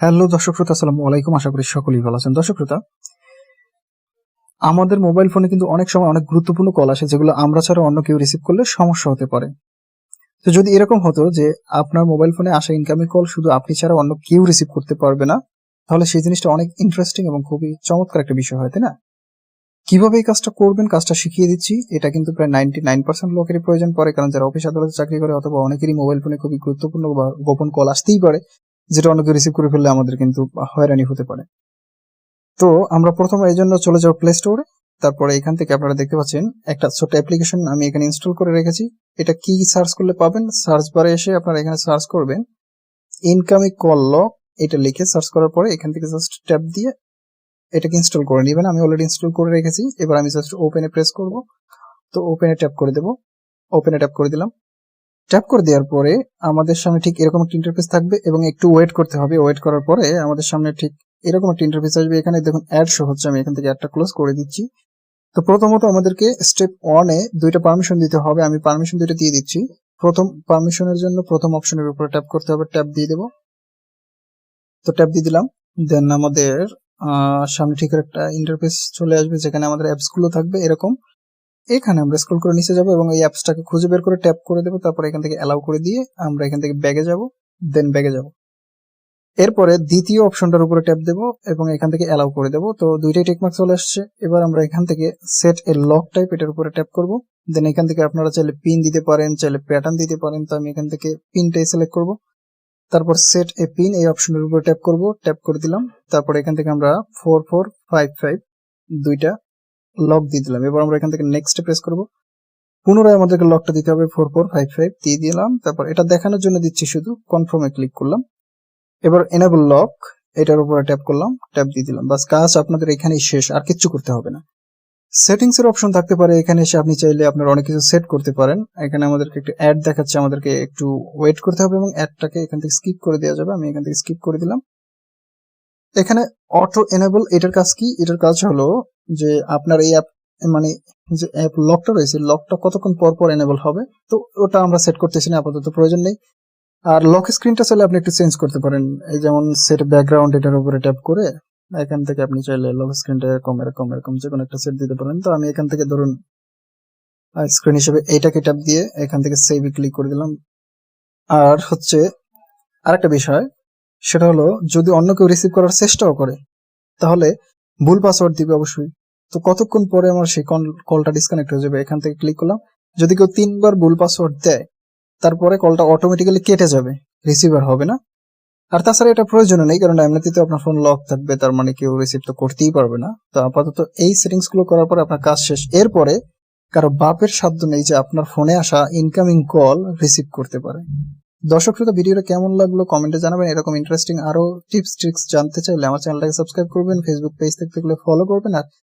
Hello দর্শক শ্রোতা, আসসালামু আলাইকুম। আশা করি সকলেই ভালো আছেন। দর্শক শ্রোতা, আমাদের মোবাইল ফোনে কিন্তু অনেক সময় অনেক গুরুত্বপূর্ণ কল আসে, যেগুলো আমরা ছাড়া অন্য কেউ রিসিভ করলে সমস্যা হতে পারে। তো যদি এরকম হতো যে আপনার মোবাইল ফোনে আসা ইনকামিং কল শুধু আপনি ছাড়া অন্য কেউ রিসিভ করতে পারবে না, তাহলে সেই জিনিসটা অনেক ইন্টারেস্টিং এবং খুবই চমৎকার একটা বিষয় হয়, তাই না? কীভাবে এই কাজটা করবেন, কাজটা শিখিয়ে দিচ্ছি, এটা কিন্তু প্রায় নাইনটি নাইন পার্সেন্ট লোকেরই প্রয়োজন পড়ে, কারণ যারা অফিস আদালতে চাকরি করে অথবা অনেকেরই মোবাইল ফোনে খুবই গুরুত্বপূর্ণ বা গোপন কল আসতেই পারে যেটা অনেকে রিসিভ করে ফেললে আমাদের কিন্তু হয়রানি হতে পারে। তো আমরা প্রথমে এই জন্য চলে যাব প্লে স্টোরে তারপরে এখান থেকে আপনারা দেখতে পাচ্ছেন একটা ছোট অ্যাপ্লিকেশন আমি এখানে ইনস্টল করে রেখেছি। এটা কি সার্চ করলে পাবেন? সার্চ বারে এসে আপনারা এখানে সার্চ করবেন। ইনকামিং কল লক এটা লিখে সার্চ করার পরে এখান থেকে জাস্ট ট্যাপ দিয়ে এটাকে ইনস্টল করে নেবেন। আমি অলরেডি ইনস্টল করে রেখেছি। এবার আমি জাস্ট ওপেনে প্রেস করব। তো ওপেনে ট্যাপ করে দেব। ওপেনে ট্যাপ করে দিলাম। ট্যাপ করে দেওয়ার পরে আমাদের সামনে ঠিক এরকম একটা ইন্টারফেস থাকবে এবং একটু ওয়েট করতে হবে। ওয়েট করার পরে আমাদের সামনে ঠিক এরকম একটা ইন্টারফেস আসবে। এখানে দেখুন অ্যাড শো হচ্ছে। আমি এখান থেকে অ্যাডটা ক্লোজ করে দিচ্ছি। তো প্রথমত আমাদেরকে স্টেপ ওয়ানে দুইটা পারমিশন দিতে হবে। আমি পারমিশন দুইটা দিয়ে দিচ্ছি। প্রথম পারমিশনের জন্য প্রথম অপশনের উপরে ট্যাপ করতে হবে। ট্যাপ দিয়ে দেবো। তো ট্যাপ দিয়ে দিলাম। দেন আমাদের সামনে ঠিক একটা ইন্টারফেস চলে আসবে যেখানে আমাদের অ্যাপসগুলো থাকবে এরকম। এখানে আমরা স্ক্রল করে নিচে যাব এবং এই অ্যাপসটাকে খুঁজে বের করে ট্যাপ করে দেবো। তারপর এখান থেকে অ্যালাউ করে দিয়ে আমরা এখান থেকে ব্যাগে যাব দেন ব্যাগে যাব। এরপরে দ্বিতীয় অপশনটার উপরে ট্যাপ দেবো এবং এখান থেকে অ্যালাউ করে দেবো। তো দুইটাই টেকমার্ক চলে আসছে। এবার আমরা এখান থেকে সেট এ লক টাইপ এটার উপরে ট্যাপ করব। দেন এখান থেকে আপনারা চাইলে পিন দিতে পারেন, চাইলে প্যাটার্ন দিতে পারেন। তো আমি এখান থেকে পিনটাই সিলেক্ট করব। তারপর সেট এ পিন এই অপশনের উপরে ট্যাপ করব ট্যাপ করে দিলাম। তারপর এখান থেকে আমরা ফোর ফোর ফাইভ ফাইভ দুইটা লক দিয়ে দিলাম। এবার আমরা এখান থেকে নেক্সট প্রেস করব। পুনরায় আমাদেরকে লকটা দিতে হবে ফোর ফোর ফাইভ ফাইভ দিয়ে দিলাম। তারপর এটা দেখানোর জন্য দিচ্ছি শুধু কনফার্মে ক্লিক করলাম। এবার এনেবল লক এটার উপরে ট্যাপ করলাম ট্যাপ দিয়ে দিলাম। বাস, কাজ আপনাদের এখানেই শেষ, আর কিচ্ছু করতে হবে না। সেটিংস এর অপশন থাকতে পারে, এখানে এসে আপনি চাইলে আপনার অনেক কিছু সেট করতে পারেন। এখানে আমাদেরকে একটু অ্যাড দেখাচ্ছে, আমাদেরকে একটু ওয়েট করতে হবে এবং অ্যাডটাকে এখান থেকে স্কিপ করে দেওয়া যাবে। আমি এখান থেকে স্কিপ করে দিলাম। এখানে অটো এনেবল এটার কাজ কি? এটার কাজ হলো যে আপনার এই অ্যাপ মানে যে অ্যাপ লকটা রয়েছে লকটা কতক্ষণ পর পর এনেবল হবে? তো ওটা আমরা সেট করতেছি না, আপাতত প্রয়োজন নেই। আর লক স্ক্রিনটা চাইলে আপনি একটু চেঞ্জ করতে পারেন। এই যেমন সেট ব্যাকগ্রাউন্ড এটার উপরে ট্যাপ করে, এখান থেকে আপনি চাইলে লক স্ক্রিনটা এরকম এরকম এরকম যে কোনো একটা সেট দিতে পারেন। তো আমি এখান থেকে ধরুন স্ক্রিন হিসেবে এইটাকে ট্যাপ দিয়ে এখান থেকে সেভ ক্লিক করে দিলাম। আর হচ্ছে আরেকটা বিষয় সেটা হলো, যদি অন্য কেউ রিসিভ করার চেষ্টাও করে, তাহলে ভুল পাসওয়ার্ড দিবে অবশ্যই। তো কতক্ষণ পরে আমার সেই কলটা ডিসকানেক্ট হয়ে যাবে? এখান থেকে ক্লিক করলাম। যদি কেউ তিনবার ভুল পাসওয়ার্ড দেয়, তারপরে কলটা অটোমেটিক্যালি কেটে যাবে রিসিভার হবে না। আর তাছাড়া এটা প্রয়োজন নেই, কারণ এমনিতে তো আপনার ফোন লক থাকবে, তার মানে কেউ রিসিভ তো করতেই পারবে না। তো আপাতত এই সেটিংসগুলো করার পরে আপনার কাজ শেষ। এরপরে কারও বাপের সাধ্য নেই যে আপনার ফোনে আসা ইনকামিং কল রিসিভ করতে পারে। দর্শক শ্রোতা, ভিডিওটা কেমন লাগল কমেন্টে জানাবেন। এরকম ইন্টারেস্টিং আরও টিপস ট্রিক্স জানতে চাইলে আমার চ্যানেলটাকে সাবস্ক্রাইব করবেন ফেসবুক পেজ থেকে ফলো করবেন, আর